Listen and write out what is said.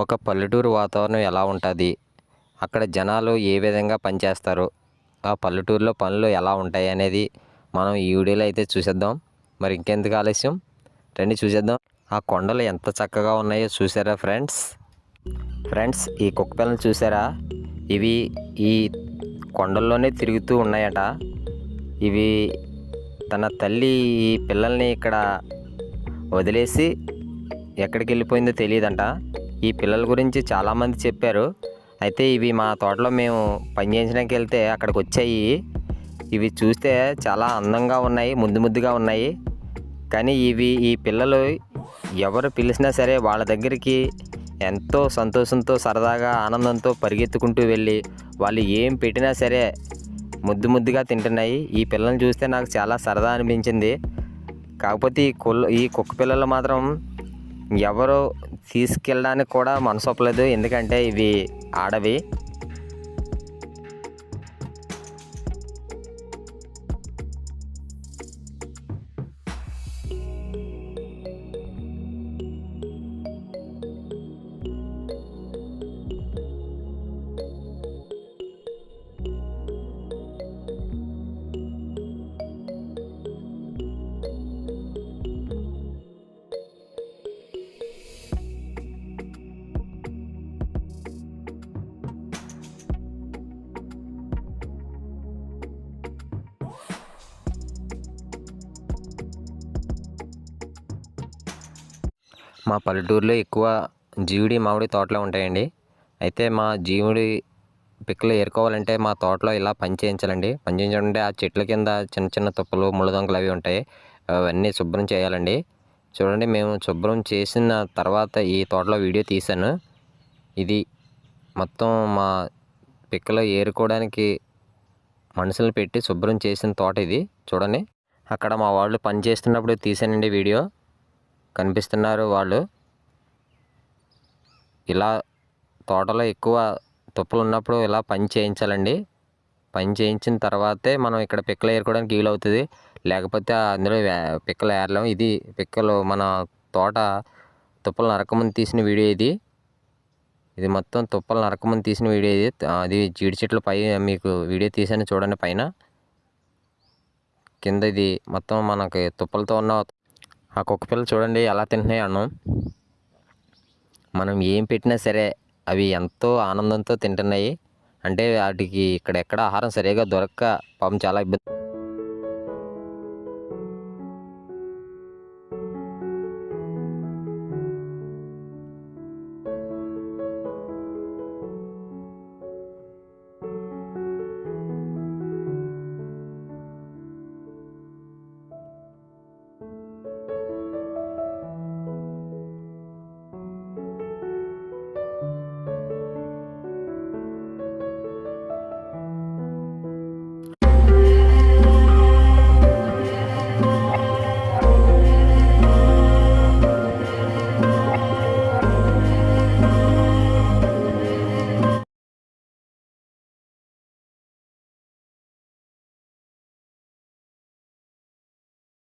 ఒక పల్లెటూరు వాతావరణం ఎలా ఉంటుంది? అక్కడ జనాలు ఏ విధంగా పనిచేస్తారు? ఆ పల్లెటూరులో పనులు ఎలా ఉంటాయి అనేది మనం ఈ వీడియోలో అయితే చూసేద్దాం. మరి ఇంకెందుకు ఆలస్యం? రండి చూసేద్దాం. ఆ కొండలు ఎంత చక్కగా ఉన్నాయో చూసారా ఫ్రెండ్స్? ఫ్రెండ్స్ ఈ కుక్కపిల్లలు చూసారా? ఇవి ఈ కొండల్లోనే తిరుగుతూ ఉన్నాయట. ఇవి తన తల్లి ఈ పిల్లల్ని ఇక్కడ వదిలేసి ఎక్కడికి వెళ్ళిపోయిందో తెలియదంట. ఈ పిల్లల గురించి చాలామంది చెప్పారు. అయితే ఇవి మా తోటలో మేము పనిచేయించడానికి వెళ్తే అక్కడికి వచ్చాయి. ఇవి చూస్తే చాలా అందంగా ఉన్నాయి ముద్దు ముద్దుగా ఉన్నాయి. కానీ ఇవి ఈ పిల్లలు ఎవరు పిలిచినా సరే వాళ్ళ దగ్గరికి ఎంతో సంతోషంతో సరదాగా ఆనందంతో పరిగెత్తుకుంటూ వెళ్ళి వాళ్ళు ఏం పెట్టినా సరే ముద్దు ముద్దుగా తింటున్నాయి. ఈ పిల్లల్ని చూస్తే నాకు చాలా సరదా అనిపించింది. కాకపోతే ఈ కుల్ ఈ కుక్క పిల్లలు మాత్రం ఎవరు తీసుకెళ్ళడానికి కూడా మనసొప్పలేదు ఎందుకంటే ఇవి ఆడవి. మా పల్లెటూరులో ఎక్కువ జీవుడి మామిడి తోటలే ఉంటాయండి. అయితే మా జీవుడి పిక్కలు ఏరుకోవాలంటే మా తోటలో ఇలా పని చేయించాలండి. పని చేయించాలంటే ఆ చెట్ల కింద చిన్న చిన్న తుప్పలు ముళ్ళదొంగలు అవి ఉంటాయి. అవన్నీ శుభ్రం చేయాలండి. చూడండి మేము శుభ్రం చేసిన తర్వాత ఈ తోటలో వీడియో తీశాను. ఇది మొత్తం మా పిక్కలు ఏరుకోవడానికి మనుషులు పెట్టి శుభ్రం చేసిన తోట ఇది. చూడండి అక్కడ మా వాళ్ళు పని చేస్తున్నప్పుడు తీసానండి వీడియో. కనిపిస్తున్నారు వాళ్ళు. ఇలా తోటలో ఎక్కువ తుప్పలు ఉన్నప్పుడు ఇలా పని చేయించాలండి. పని చేయించిన తర్వాతే మనం ఇక్కడ పిక్కలు ఏరుకోవడానికి వీలు అవుతుంది. లేకపోతే అందులో పిక్కలు ఏరలేం. ఇది పిక్కలు మన తోట తుప్పలు నరకముందు తీసిన వీడియో ఇది. ఇది మొత్తం తుప్పలు నరకముందు తీసిన వీడియో ఇది. అది జీడి చెట్ల పై మీకు వీడియో తీసాను చూడండి పైన. కింద ఇది మొత్తం మనకి తుప్పలతో ఉన్న ఆ కుక్కపిల్ల చూడండి ఎలా తింటున్నాయి అన్నం. మనం ఏం పెట్టినా సరే అవి ఎంతో ఆనందంతో తింటున్నాయి. అంటే వాటికి ఇక్కడెక్కడ ఆహారం సరిగా దొరక్క పాపం చాలా ఇబ్బంది.